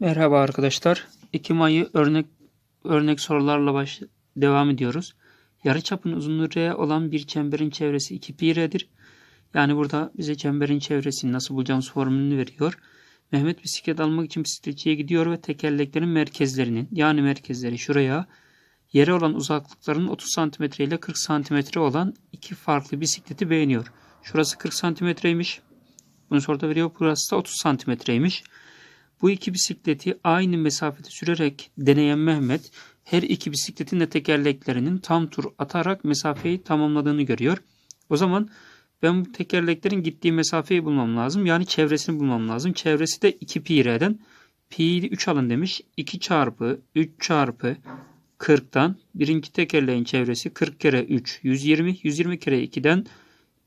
Merhaba arkadaşlar. Ekim ayı örnek örnek sorularla baş devam ediyoruz. Yarıçapın uzunluğu r olan bir çemberin çevresi 2 pi r'dir. Yani burada bize çemberin çevresini nasıl bulacağımız formülünü veriyor. Mehmet bisiklet almak için bisikletçiye gidiyor ve tekerleklerin merkezlerinin yani merkezleri şuraya yere olan uzaklıkların 30 cm ile 40 cm olan iki farklı bisikleti beğeniyor. Şurası 40 cm'ymiş. Bunu soruda veriyor. Burası da 30 cm'ymiş. Bu iki bisikleti aynı mesafede sürerek deneyen Mehmet her iki bisikletin de tekerleklerinin tam tur atarak mesafeyi tamamladığını görüyor. O zaman ben bu tekerleklerin gittiği mesafeyi bulmam lazım. Yani çevresini bulmam lazım. Çevresi de 2 pi r'den. Pi'yi 3 alın demiş. 2 çarpı 3 çarpı 40'tan birinci tekerleğin çevresi 40 kere 3 120. 120 kere 2'den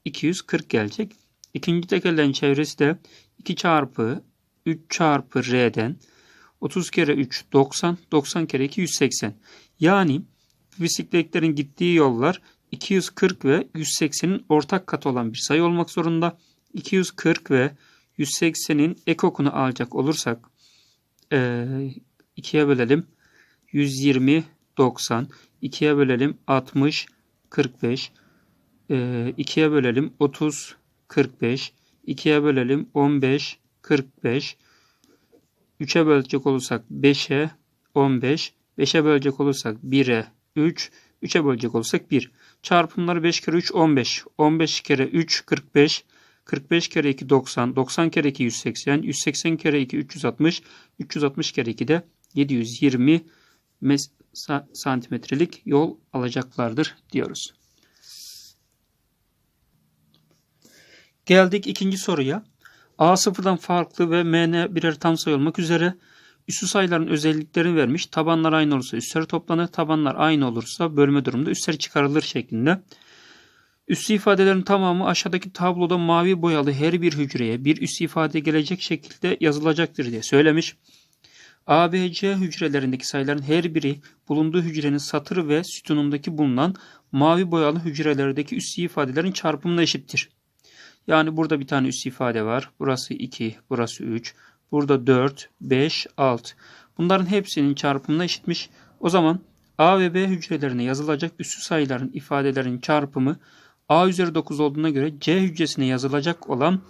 240 gelecek. İkinci tekerleğin çevresi de 2 çarpı 3 çarpı R'den 30 kere 3 90, 90 kere 2 180. Yani bisikletlerin gittiği yollar 240 ve 180'in ortak katı olan bir sayı olmak zorunda. 240 ve 180'in ekokunu alacak olursak e, ikiye bölelim. 120, 90. 2'ye bölelim 60, 45. E, ikiye bölelim 30, 45. 2'ye bölelim 15, 45. 3'e bölecek olursak 5'e 15. 5'e bölecek olursak 1'e 3. 3'e bölecek olursak 1. Çarpımları 5 kere 3 15. 15 kere 3 45. 45 kere 2 90. 90 kere 2 180. 180 kere 2 360. 360 kere 2 de 720 santimetrelik yol alacaklardır diyoruz. Geldik ikinci soruya. A sıfırdan farklı ve MN birer tam sayı olmak üzere üssü sayıların özelliklerini vermiş. Tabanlar aynı olursa üstleri toplanır. Tabanlar aynı olursa bölme durumunda üstleri çıkarılır şeklinde. Üssü ifadelerin tamamı aşağıdaki tabloda mavi boyalı her bir hücreye bir üssü ifade gelecek şekilde yazılacaktır diye söylemiş. A, B, C hücrelerindeki sayıların her biri bulunduğu hücrenin satır ve sütunundaki bulunan mavi boyalı hücrelerdeki üssü ifadelerin çarpımına eşittir. Yani burada bir tane üst ifade var. Burası 2, burası 3. Burada 4, 5, 6. Bunların hepsinin çarpımına eşitmiş. O zaman A ve B hücrelerine yazılacak üssü sayıların ifadelerin çarpımı A üzeri 9 olduğuna göre C hücresine yazılacak olan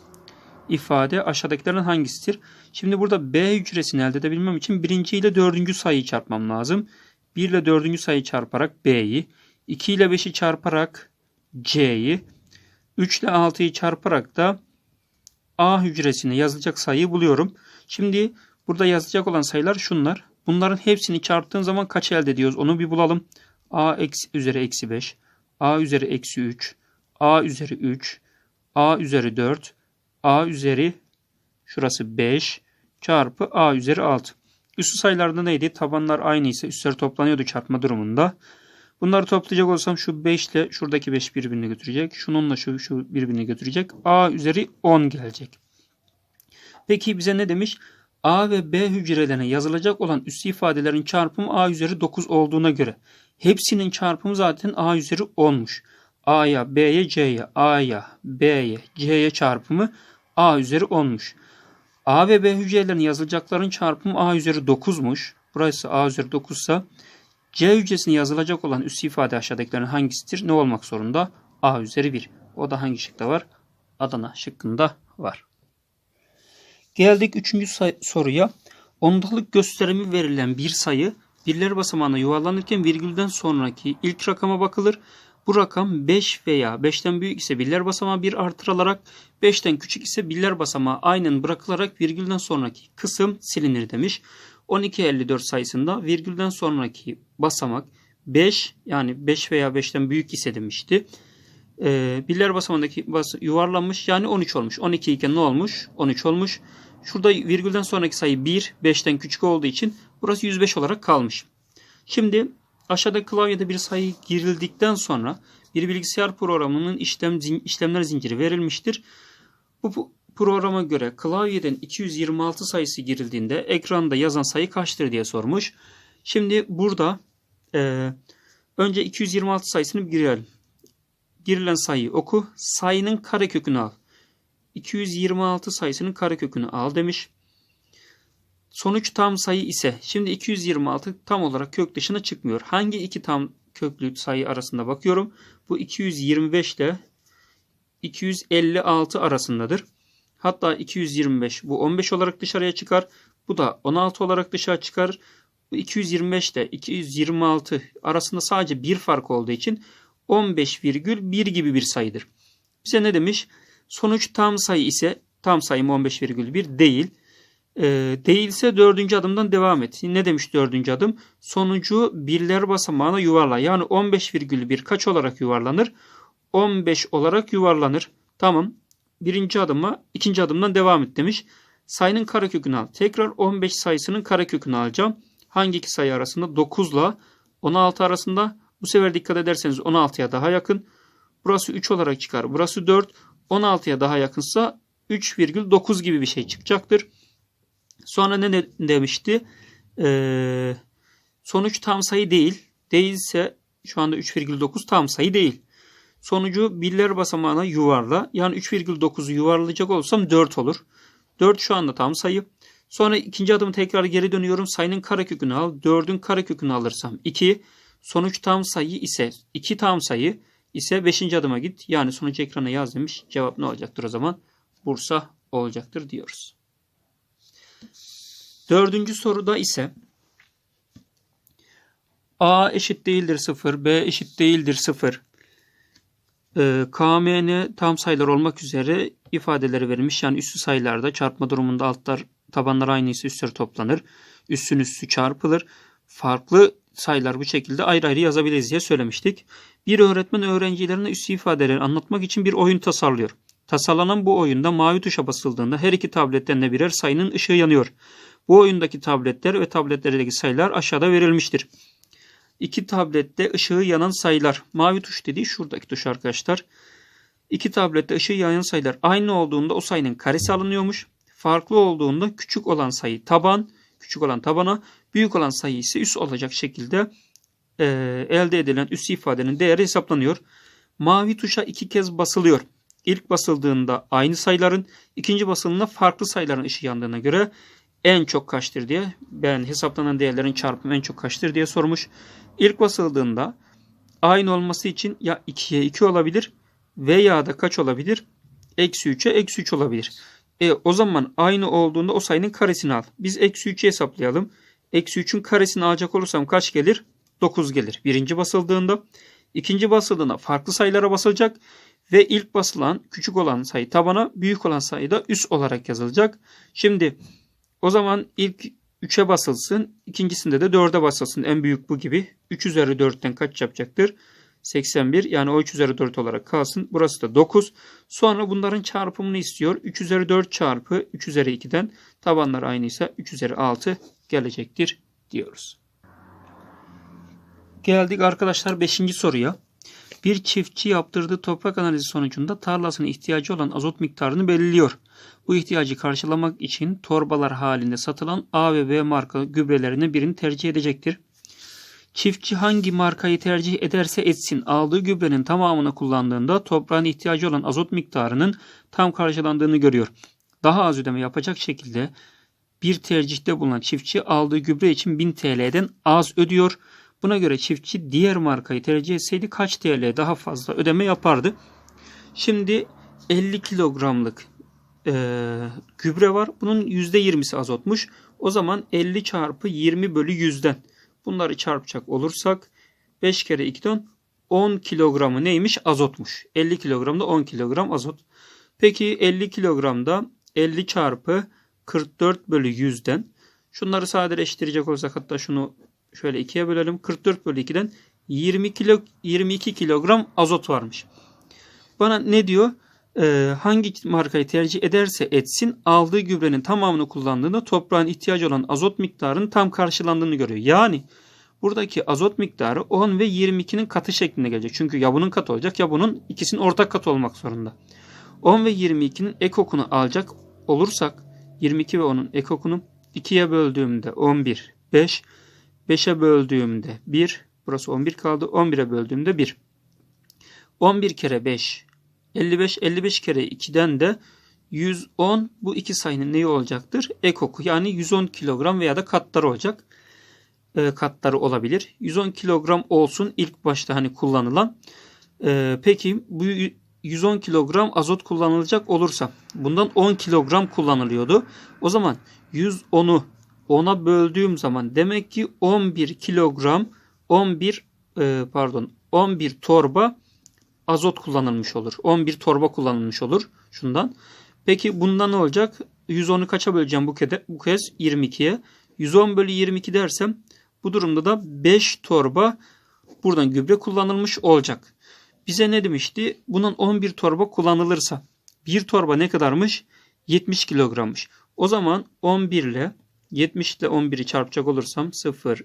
ifade aşağıdakilerin hangisidir? Şimdi burada B hücresini elde edebilmem için birinci ile dördüncü sayıyı çarpmam lazım. 1 ile dördüncü sayıyı çarparak B'yi, 2 ile 5'i çarparak C'yi, 3 ile 6'yı çarparak da A hücresine yazılacak sayıyı buluyorum. Şimdi burada yazacak olan sayılar şunlar. Bunların hepsini çarptığın zaman kaç elde ediyoruz onu bir bulalım. A üzeri eksi 5, A üzeri eksi 3, A üzeri 3, A üzeri 4, A üzeri şurası 5 çarpı A üzeri 6. Üstü sayılarda neydi? Tabanlar aynı ise üstler toplanıyordu çarpma durumunda. Bunları toplayacak olsam şu 5 ile şuradaki 5 birbirini götürecek. Şununla şu, şu birbirini götürecek. A üzeri 10 gelecek. Peki bize ne demiş? A ve B hücrelerine yazılacak olan üstü ifadelerin çarpımı A üzeri 9 olduğuna göre hepsinin çarpımı zaten A üzeri 10'muş. A'ya, B'ye, C'ye, A'ya, B'ye, C'ye çarpımı A üzeri 10'muş. A ve B hücrelerine yazılacakların çarpımı A üzeri 9'muş. Burası A üzeri 9 ise C hücresine yazılacak olan üst ifade aşağıdakilerin hangisidir? Ne olmak zorunda? A üzeri 1. O da hangi şıkta var? Adana şıkkında var. Geldik üçüncü soruya. Ondalık gösterimi verilen bir sayı birler basamağına yuvarlanırken virgülden sonraki ilk rakama bakılır. Bu rakam 5 veya 5'ten büyük ise birler basamağı 1 artırılarak 5'ten küçük ise birler basamağı aynen bırakılarak virgülden sonraki kısım silinir demiş. 1254 sayısında virgülden sonraki basamak 5 yani 5 veya 5'ten büyük ise demişti. Ee, birler basamağındaki bas yuvarlanmış yani 13 olmuş. 12 iken ne olmuş? 13 olmuş. Şurada virgülden sonraki sayı 1 5'ten küçük olduğu için burası 105 olarak kalmış. Şimdi aşağıda klavyede bir sayı girildikten sonra bir bilgisayar programının işlem işlemler zinciri verilmiştir. Bu programa göre klavyeden 226 sayısı girildiğinde ekranda yazan sayı kaçtır diye sormuş. Şimdi burada e, önce 226 sayısını girelim. Girilen sayıyı oku. Sayının karekökünü al. 226 sayısının karekökünü al demiş. Sonuç tam sayı ise şimdi 226 tam olarak kök dışına çıkmıyor. Hangi iki tam köklü sayı arasında bakıyorum. Bu 225 ile 256 arasındadır. Hatta 225 bu 15 olarak dışarıya çıkar. Bu da 16 olarak dışarı çıkar. Bu 225 ile 226 arasında sadece bir fark olduğu için 15,1 gibi bir sayıdır. Bize ne demiş? Sonuç tam sayı ise tam sayım 15,1 değil. E, değilse dördüncü adımdan devam et. Ne demiş dördüncü adım? Sonucu birler basamağına yuvarla. Yani 15,1 kaç olarak yuvarlanır? 15 olarak yuvarlanır. Tamam. Birinci adıma ikinci adımdan devam et demiş. Sayının karekökünü al. Tekrar 15 sayısının karekökünü alacağım. Hangi iki sayı arasında? 9 ile 16 arasında. Bu sefer dikkat ederseniz 16'ya daha yakın. Burası 3 olarak çıkar. Burası 4. 16'ya daha yakınsa 3,9 gibi bir şey çıkacaktır. Sonra ne demişti? Ee, sonuç tam sayı değil. Değilse şu anda 3,9 tam sayı değil. Sonucu birler basamağına yuvarla. Yani 3,9'u yuvarlayacak olsam 4 olur. 4 şu anda tam sayı. Sonra ikinci adımı tekrar geri dönüyorum. Sayının karekökünü al. 4'ün karekökünü alırsam 2. Sonuç tam sayı ise 2 tam sayı ise 5. adıma git. Yani sonuç ekrana yaz demiş. Cevap ne olacaktır o zaman? Bursa olacaktır diyoruz. Dördüncü soruda ise A eşit değildir 0, B eşit değildir 0. Ee, KMN tam sayılar olmak üzere ifadeleri verilmiş. Yani üstü sayılarda çarpma durumunda altlar tabanlar aynıysa üstleri toplanır. Üstün üstü çarpılır. Farklı sayılar bu şekilde ayrı ayrı yazabiliriz diye söylemiştik. Bir öğretmen öğrencilerine üstü ifadeleri anlatmak için bir oyun tasarlıyor. Tasarlanan bu oyunda mavi tuşa basıldığında her iki tabletten de birer sayının ışığı yanıyor. Bu oyundaki tabletler ve tabletlerdeki sayılar aşağıda verilmiştir. İki tablette ışığı yanan sayılar. Mavi tuş dediği şuradaki tuş arkadaşlar. İki tablette ışığı yanan sayılar aynı olduğunda o sayının karesi alınıyormuş. Farklı olduğunda küçük olan sayı taban, küçük olan tabana, büyük olan sayı ise üst olacak şekilde e, elde edilen üst ifadenin değeri hesaplanıyor. Mavi tuşa iki kez basılıyor. İlk basıldığında aynı sayıların, ikinci basıldığında farklı sayıların ışığı yandığına göre en çok kaçtır diye ben hesaplanan değerlerin çarpımı en çok kaçtır diye sormuş. İlk basıldığında aynı olması için ya 2'ye 2 olabilir veya da kaç olabilir? Eksi 3'e eksi 3 olabilir. E, o zaman aynı olduğunda o sayının karesini al. Biz eksi 3'ü hesaplayalım. Eksi 3'ün karesini alacak olursam kaç gelir? 9 gelir. Birinci basıldığında. ikinci basıldığında farklı sayılara basılacak. Ve ilk basılan küçük olan sayı tabana büyük olan sayı da üst olarak yazılacak. Şimdi o zaman ilk 3'e basılsın. ikincisinde de 4'e basılsın. En büyük bu gibi. 3 üzeri 4'ten kaç yapacaktır? 81 yani o 3 üzeri 4 olarak kalsın. Burası da 9. Sonra bunların çarpımını istiyor. 3 üzeri 4 çarpı 3 üzeri 2'den tabanlar aynıysa 3 üzeri 6 gelecektir diyoruz. Geldik arkadaşlar 5. soruya. Bir çiftçi yaptırdığı toprak analizi sonucunda tarlasına ihtiyacı olan azot miktarını belirliyor. Bu ihtiyacı karşılamak için torbalar halinde satılan A ve B marka gübrelerinden birini tercih edecektir. Çiftçi hangi markayı tercih ederse etsin aldığı gübrenin tamamını kullandığında toprağın ihtiyacı olan azot miktarının tam karşılandığını görüyor. Daha az ödeme yapacak şekilde bir tercihte bulunan çiftçi aldığı gübre için 1000 TL'den az ödüyor. Buna göre çiftçi diğer markayı tercih etseydi kaç TL daha fazla ödeme yapardı? Şimdi 50 kilogramlık e, gübre var. Bunun %20'si azotmuş. O zaman 50 çarpı 20 bölü 100'den bunları çarpacak olursak 5 kere 2'den 10 kilogramı neymiş? Azotmuş. 50 kilogramda 10 kilogram azot. Peki 50 kilogramda 50 çarpı 44 bölü 100'den şunları sadeleştirecek olsak hatta şunu şöyle ikiye bölelim. 44 bölü 2'den 20 kilo 22 kilogram azot varmış. Bana ne diyor? Ee, hangi markayı tercih ederse etsin aldığı gübrenin tamamını kullandığında toprağın ihtiyacı olan azot miktarının tam karşılandığını görüyor. Yani buradaki azot miktarı 10 ve 22'nin katı şeklinde gelecek. Çünkü ya bunun katı olacak ya bunun ikisinin ortak katı olmak zorunda. 10 ve 22'nin ekokunu alacak olursak 22 ve 10'un ekokunu 2'ye böldüğümde 11, 5, 5'e böldüğümde 1, burası 11 kaldı. 11'e böldüğümde 1. 11 kere 5, 55, 55 kere 2'den de 110 bu iki sayının neyi olacaktır? Ekoku yani 110 kilogram veya da katları olacak. E, katları olabilir. 110 kilogram olsun ilk başta hani kullanılan. E, peki bu 110 kilogram azot kullanılacak olursa bundan 10 kilogram kullanılıyordu. O zaman 110'u 10'a böldüğüm zaman demek ki 11 kilogram 11 e, pardon 11 torba azot kullanılmış olur. 11 torba kullanılmış olur şundan. Peki bundan ne olacak? 110'u kaça böleceğim bu kez, bu kez 22'ye. 110 bölü 22 dersem bu durumda da 5 torba buradan gübre kullanılmış olacak. Bize ne demişti? Bunun 11 torba kullanılırsa bir torba ne kadarmış? 70 kilogrammış. O zaman 11 ile 70 ile 11'i çarpacak olursam 0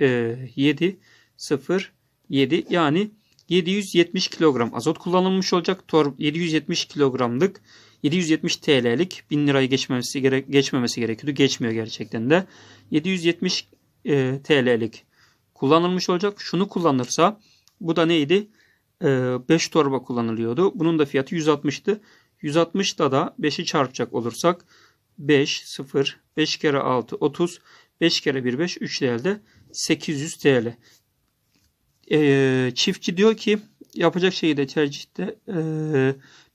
e, 7 0 7 yani 770 kilogram azot kullanılmış olacak. Tor 770 kilogramlık 770 TL'lik 1000 lirayı geçmemesi, gere geçmemesi gerekiyordu. Geçmiyor gerçekten de. 770 e, TL'lik kullanılmış olacak. Şunu kullanırsa bu da neydi? E, 5 torba kullanılıyordu. Bunun da fiyatı 160'tı. 160'da da 5'i çarpacak olursak 5, 0, 5 kere 6, 30, 5 kere 1, 5, 3 değerde 800 TL. E, çiftçi diyor ki yapacak şeyi de tercihte e,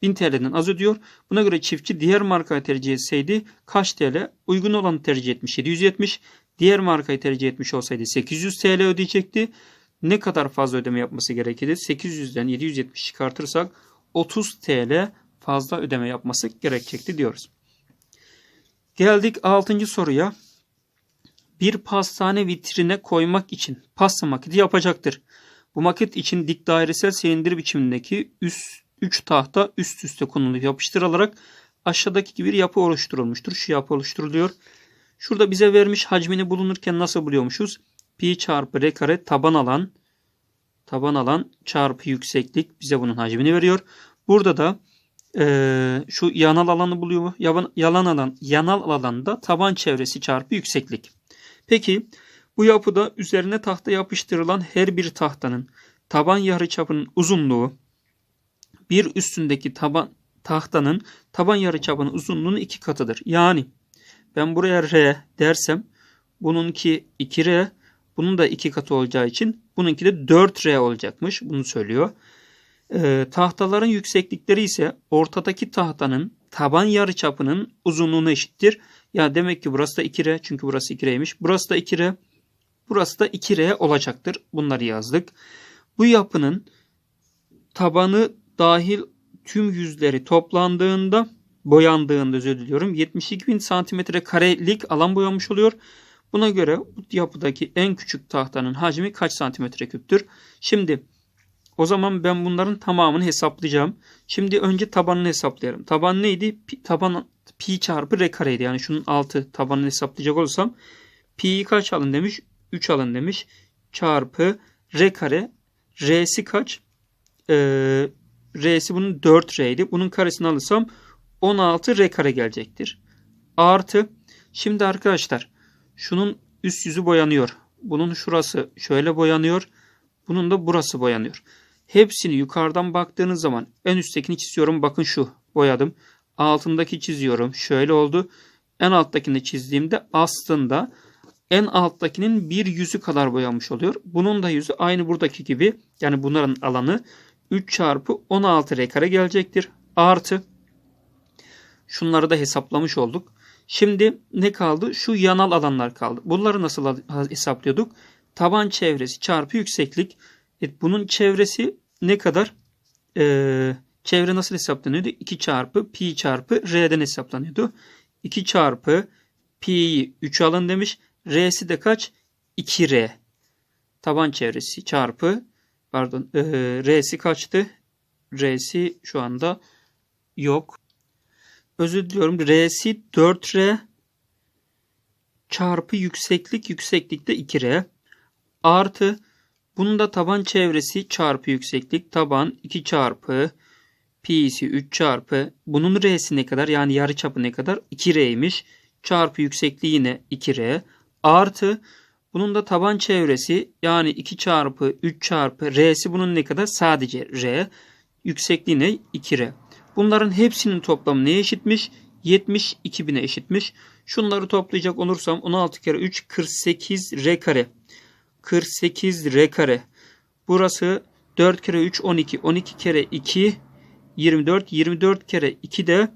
1000 TL'den az ödüyor. Buna göre çiftçi diğer markayı tercih etseydi kaç TL? Uygun olanı tercih etmiş 770. Diğer markayı tercih etmiş olsaydı 800 TL ödeyecekti. Ne kadar fazla ödeme yapması gerekirdi? 800'den 770 çıkartırsak 30 TL fazla ödeme yapması gerekecekti diyoruz. Geldik 6. soruya. Bir pastane vitrine koymak için pasta maketi yapacaktır. Bu maket için dik dairesel silindir biçimindeki üst 3 tahta üst üste konulup yapıştırılarak aşağıdaki gibi bir yapı oluşturulmuştur. Şu yapı oluşturuluyor. Şurada bize vermiş hacmini bulunurken nasıl buluyormuşuz? Pi çarpı r kare taban alan taban alan çarpı yükseklik bize bunun hacmini veriyor. Burada da e, şu yanal alanı buluyor mu? Yalan, yalan alan, yanal alanda taban çevresi çarpı yükseklik. Peki bu yapıda üzerine tahta yapıştırılan her bir tahtanın taban yarıçapının uzunluğu bir üstündeki taban tahtanın taban yarıçapının uzunluğunun iki katıdır. Yani ben buraya R dersem bununki 2R bunun da iki katı olacağı için bununki de 4R olacakmış. Bunu söylüyor. Ee, tahtaların yükseklikleri ise ortadaki tahtanın taban yarıçapının uzunluğuna eşittir. Ya demek ki burası da 2R çünkü burası 2R'ymiş. Burası da 2R. Burası da 2R olacaktır. Bunları yazdık. Bu yapının tabanı dahil tüm yüzleri toplandığında boyandığında özür diliyorum 72 bin santimetre karelik alan boyanmış oluyor. Buna göre bu yapıdaki en küçük tahtanın hacmi kaç santimetre küptür? Şimdi o zaman ben bunların tamamını hesaplayacağım. Şimdi önce tabanını hesaplayalım. Taban neydi? Pi, taban pi çarpı r kareydi. Yani şunun altı tabanını hesaplayacak olursam pi'yi kaç alın demiş? 3 alın demiş. Çarpı r kare. R'si kaç? Ee, R'si bunun 4R'ydi. Bunun karesini alırsam 16 R kare gelecektir. Artı şimdi arkadaşlar şunun üst yüzü boyanıyor. Bunun şurası şöyle boyanıyor. Bunun da burası boyanıyor. Hepsini yukarıdan baktığınız zaman en üsttekini çiziyorum. Bakın şu boyadım. Altındaki çiziyorum. Şöyle oldu. En alttakini çizdiğimde aslında en alttakinin bir yüzü kadar boyanmış oluyor. Bunun da yüzü aynı buradaki gibi. Yani bunların alanı 3 çarpı 16 r gelecektir. Artı şunları da hesaplamış olduk. Şimdi ne kaldı? Şu yanal alanlar kaldı. Bunları nasıl hesaplıyorduk? Taban çevresi çarpı yükseklik. Evet, bunun çevresi ne kadar? Ee, çevre nasıl hesaplanıyordu? 2 çarpı pi çarpı r'den hesaplanıyordu. 2 çarpı pi'yi 3 alın demiş. R'si de kaç? 2r. Taban çevresi çarpı pardon e, R'si kaçtı? R'si şu anda yok. Özür diliyorum. R'si 4R çarpı yükseklik yükseklikte 2R artı bunun da taban çevresi çarpı yükseklik taban 2 çarpı pi'si 3 çarpı bunun R'si ne kadar yani yarı çapı ne kadar 2R'ymiş çarpı yüksekliği yine 2R artı bunun da taban çevresi yani 2 çarpı 3 çarpı R'si bunun ne kadar? Sadece R. Yüksekliği ne? 2R. Bunların hepsinin toplamı neye eşitmiş? 72 bine eşitmiş. Şunları toplayacak olursam 16 kere 3 48 r kare. 48 r kare. Burası 4 kere 3 12. 12 kere 2 24. 24 kere 2 de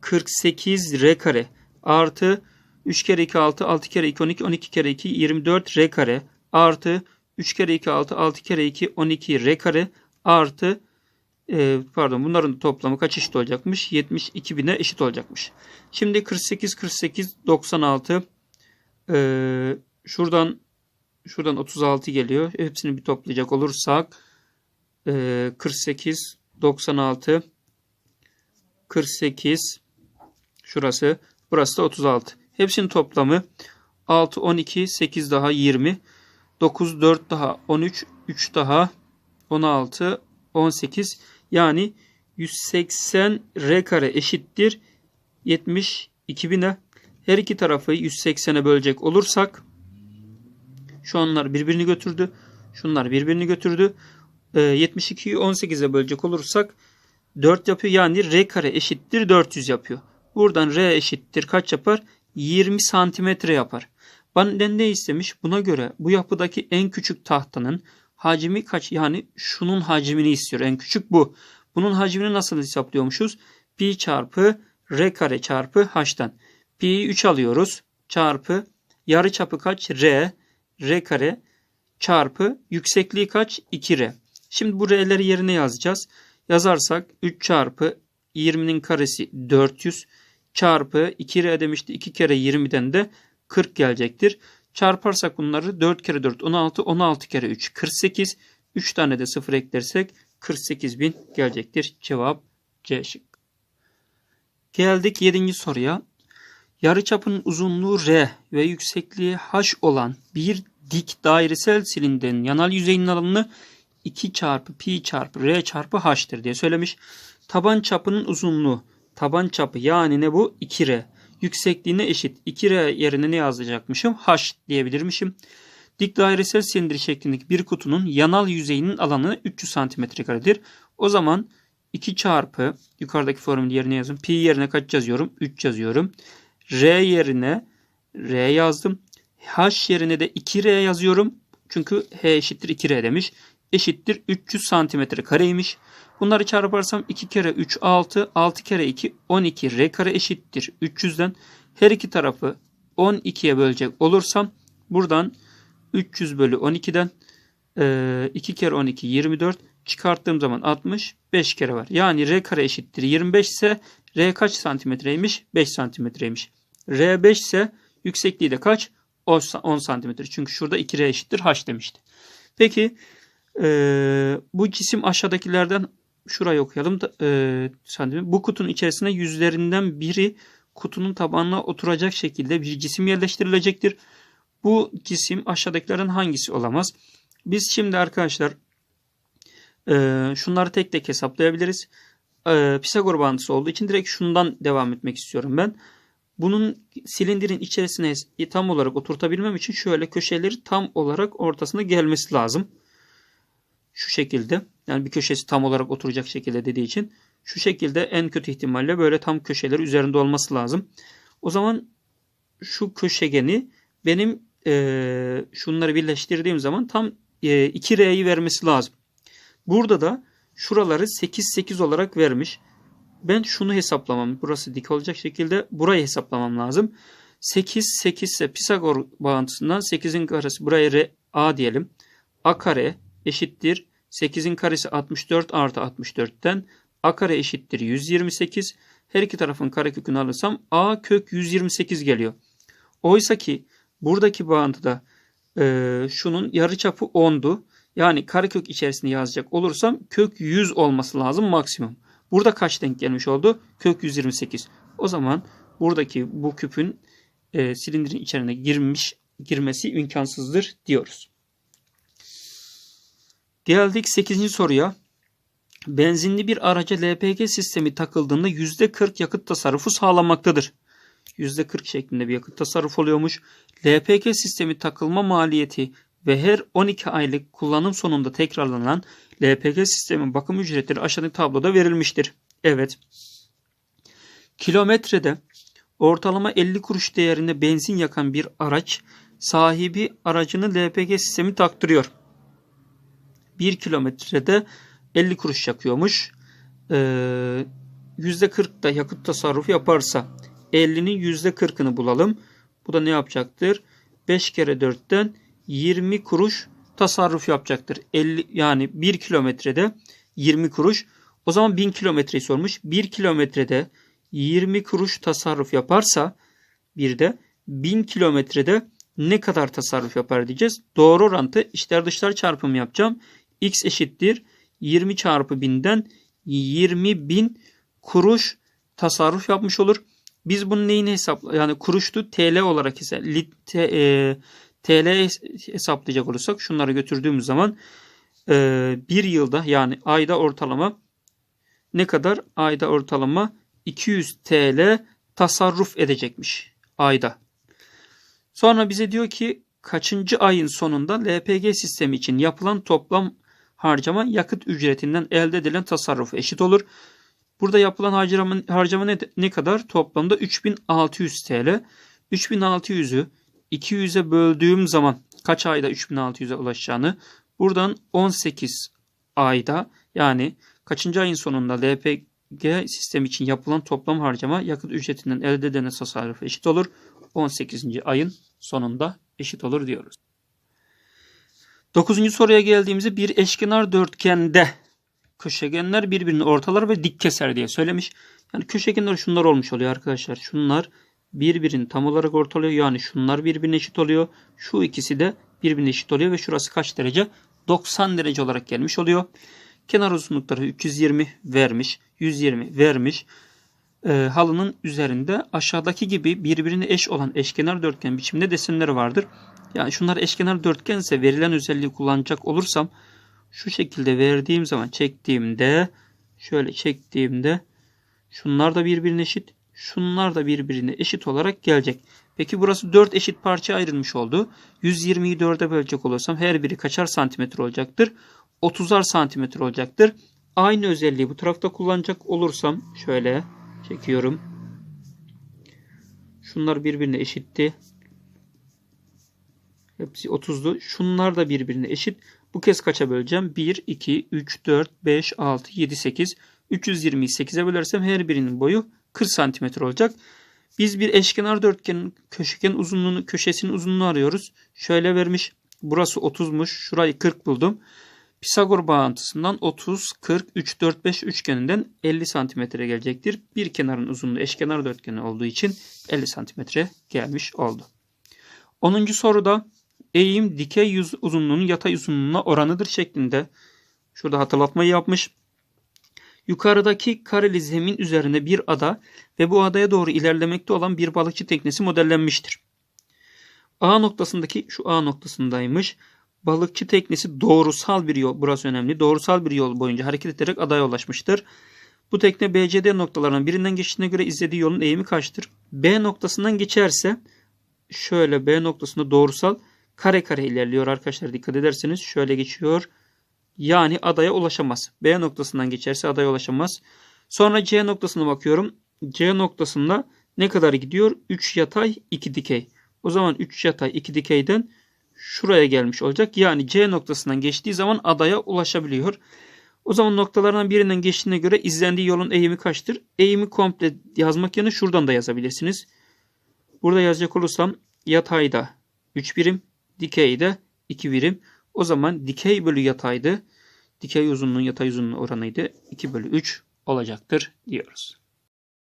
48 r kare. Artı 3 kere 2 6. 6 kere 2 12. 12 kere 2 24 r kare. Artı 3 kere 2 6. 6 kere 2 12 r kare. Artı e, pardon bunların toplamı kaç eşit olacakmış? 72 bine eşit olacakmış. Şimdi 48 48 96 e, şuradan şuradan 36 geliyor. Hepsini bir toplayacak olursak e, 48 96 48 şurası burası da 36. Hepsinin toplamı 6 12 8 daha 20 9 4 daha 13 3 daha 16 18 yani 180 r kare eşittir 72 bine. Her iki tarafı 180'e bölecek olursak şu anlar birbirini götürdü. Şunlar birbirini götürdü. E, 72'yi 18'e bölecek olursak 4 yapıyor. Yani r kare eşittir 400 yapıyor. Buradan r eşittir kaç yapar? 20 santimetre yapar. Benden ne istemiş? Buna göre bu yapıdaki en küçük tahtanın hacmi kaç? Yani şunun hacmini istiyor. En küçük bu. Bunun hacmini nasıl hesaplıyormuşuz? Pi çarpı r kare çarpı h'tan. Pi'yi 3 alıyoruz. Çarpı yarı çapı kaç? r. r kare çarpı yüksekliği kaç? 2r. Şimdi bu r'leri yerine yazacağız. Yazarsak 3 çarpı 20'nin karesi 400 çarpı 2r demişti. 2 kere 20'den de 40 gelecektir. Çarparsak bunları 4 kere 4 16 16 kere 3 48 3 tane de 0 eklersek 48.000 gelecektir. Cevap C şık. Geldik 7. soruya. Yarıçapın uzunluğu R ve yüksekliği H olan bir dik dairesel silindirin yanal yüzeyinin alanını 2 çarpı pi çarpı r çarpı h'tir diye söylemiş. Taban çapının uzunluğu taban çapı yani ne bu? 2r. Yüksekliğine eşit. 2r yerine ne yazacakmışım? h diyebilirmişim. Dik dairesel silindir şeklindeki bir kutunun yanal yüzeyinin alanı 300 cm karedir. O zaman 2 çarpı yukarıdaki formülü yerine yazın. Pi yerine kaç yazıyorum? 3 yazıyorum. R yerine R yazdım. H yerine de 2R yazıyorum. Çünkü H eşittir 2R demiş. Eşittir 300 santimetre kareymiş. Bunları çarparsam 2 kere 3 6. 6 kere 2 12. R kare eşittir 300'den. Her iki tarafı 12'ye bölecek olursam buradan 300 bölü 12'den 2 kere 12 24 çıkarttığım zaman 60 5 kere var. Yani R kare eşittir 25 ise R kaç santimetreymiş? 5 santimetreymiş. R 5 ise yüksekliği de kaç? 10 santimetre. Çünkü şurada 2R eşittir H demişti. Peki e, bu cisim aşağıdakilerden şurayı okuyalım. E, bu kutunun içerisine yüzlerinden biri kutunun tabanına oturacak şekilde bir cisim yerleştirilecektir. Bu cisim aşağıdakilerin hangisi olamaz? Biz şimdi arkadaşlar e, şunları tek tek hesaplayabiliriz. E, Pisagor bağıntısı olduğu için direkt şundan devam etmek istiyorum ben. Bunun silindirin içerisine tam olarak oturtabilmem için şöyle köşeleri tam olarak ortasına gelmesi lazım. Şu şekilde. Yani bir köşesi tam olarak oturacak şekilde dediği için. Şu şekilde en kötü ihtimalle böyle tam köşeleri üzerinde olması lazım. O zaman şu köşegeni benim e, şunları birleştirdiğim zaman tam e, 2R'yi vermesi lazım. Burada da şuraları 8 8 olarak vermiş. Ben şunu hesaplamam. Burası dik olacak şekilde burayı hesaplamam lazım. 8 8 ise Pisagor bağıntısından 8'in karesi buraya R, A diyelim. A kare eşittir. 8'in karesi 64 artı 64'ten A kare eşittir 128. Her iki tarafın karekökünü alırsam A kök 128 geliyor. Oysa ki buradaki bağıntıda e, şunun yarıçapı 10'du. Yani karekök içerisinde yazacak olursam kök 100 olması lazım maksimum. Burada kaç denk gelmiş oldu? Kök 128. O zaman buradaki bu küpün e, silindirin içerisine girmiş girmesi imkansızdır diyoruz. Geldik 8. soruya. Benzinli bir araca LPG sistemi takıldığında %40 yakıt tasarrufu sağlanmaktadır. %40 şeklinde bir yakıt tasarruf oluyormuş. LPG sistemi takılma maliyeti ve her 12 aylık kullanım sonunda tekrarlanan LPG sistemin bakım ücretleri aşağıdaki tabloda verilmiştir. Evet. Kilometrede ortalama 50 kuruş değerinde benzin yakan bir araç sahibi aracını LPG sistemi taktırıyor. 1 kilometrede 50 kuruş yakıyormuş. Ee, %40 da yakıt tasarrufu yaparsa 50'nin %40'ını bulalım. Bu da ne yapacaktır? 5 kere 4'ten 20 kuruş tasarruf yapacaktır. 50 yani 1 kilometrede 20 kuruş. O zaman 1000 kilometreyi sormuş. 1 kilometrede 20 kuruş tasarruf yaparsa bir de 1000 kilometrede ne kadar tasarruf yapar diyeceğiz. Doğru orantı içler dışlar çarpımı yapacağım. X eşittir 20 çarpı 1000'den 20 bin kuruş tasarruf yapmış olur. Biz bunun neyini hesapla yani kuruştu TL olarak hesap lit, e, TL hesaplayacak olursak şunları götürdüğümüz zaman e, bir yılda yani ayda ortalama ne kadar? Ayda ortalama 200 TL tasarruf edecekmiş ayda. Sonra bize diyor ki kaçıncı ayın sonunda LPG sistemi için yapılan toplam harcama yakıt ücretinden elde edilen tasarrufu eşit olur. Burada yapılan harcama, harcama ne, ne kadar? Toplamda 3600 TL. 3600'ü 200'e böldüğüm zaman kaç ayda 3600'e ulaşacağını buradan 18 ayda yani kaçıncı ayın sonunda LPG sistemi için yapılan toplam harcama yakıt ücretinden elde edilen tasarrufu eşit olur. 18. ayın sonunda eşit olur diyoruz. 9. soruya geldiğimizde bir eşkenar dörtgende köşegenler birbirini ortalar ve dik keser diye söylemiş. Yani köşegenler şunlar olmuş oluyor arkadaşlar. Şunlar birbirini tam olarak ortalıyor. Yani şunlar birbirine eşit oluyor. Şu ikisi de birbirine eşit oluyor ve şurası kaç derece? 90 derece olarak gelmiş oluyor. Kenar uzunlukları 320 vermiş. 120 vermiş. E, halının üzerinde aşağıdaki gibi birbirine eş olan eşkenar dörtgen biçiminde desenleri vardır. Yani şunlar eşkenar dörtgense verilen özelliği kullanacak olursam şu şekilde verdiğim zaman çektiğimde şöyle çektiğimde şunlar da birbirine eşit şunlar da birbirine eşit olarak gelecek. Peki burası 4 eşit parça ayrılmış oldu. 120'yi 4'e bölecek olursam her biri kaçar santimetre olacaktır? 30'ar santimetre olacaktır. Aynı özelliği bu tarafta kullanacak olursam şöyle çekiyorum. Şunlar birbirine eşitti. Hepsi 30'du. Şunlar da birbirine eşit. Bu kez kaça böleceğim? 1, 2, 3, 4, 5, 6, 7, 8. 320'yi 8'e bölersem her birinin boyu 40 cm olacak. Biz bir eşkenar dörtgenin köşegen uzunluğunu, köşesinin uzunluğunu arıyoruz. Şöyle vermiş. Burası 30'muş. Şurayı 40 buldum. Pisagor bağıntısından 30, 40, 3, 4, 5 üçgeninden 50 cm gelecektir. Bir kenarın uzunluğu eşkenar dörtgeni olduğu için 50 cm gelmiş oldu. 10. soruda eğim dikey uzunluğunun yatay uzunluğuna oranıdır şeklinde şurada hatırlatmayı yapmış. Yukarıdaki kareli zemin üzerinde bir ada ve bu adaya doğru ilerlemekte olan bir balıkçı teknesi modellenmiştir. A noktasındaki şu A noktasındaymış. Balıkçı teknesi doğrusal bir yol, burası önemli. Doğrusal bir yol boyunca hareket ederek adaya ulaşmıştır. Bu tekne BCD noktalarından birinden geçtiğine göre izlediği yolun eğimi kaçtır? B noktasından geçerse şöyle B noktasında doğrusal kare kare ilerliyor arkadaşlar dikkat ederseniz şöyle geçiyor. Yani adaya ulaşamaz. B noktasından geçerse adaya ulaşamaz. Sonra C noktasına bakıyorum. C noktasında ne kadar gidiyor? 3 yatay 2 dikey. O zaman 3 yatay 2 dikeyden şuraya gelmiş olacak. Yani C noktasından geçtiği zaman adaya ulaşabiliyor. O zaman noktalardan birinden geçtiğine göre izlendiği yolun eğimi kaçtır? Eğimi komple yazmak yerine şuradan da yazabilirsiniz. Burada yazacak olursam yatayda 3 birim, dikeyde 2 birim. O zaman dikey bölü yataydı. Dikey uzunluğun yatay uzunluğu oranıydı. 2 bölü 3 olacaktır diyoruz.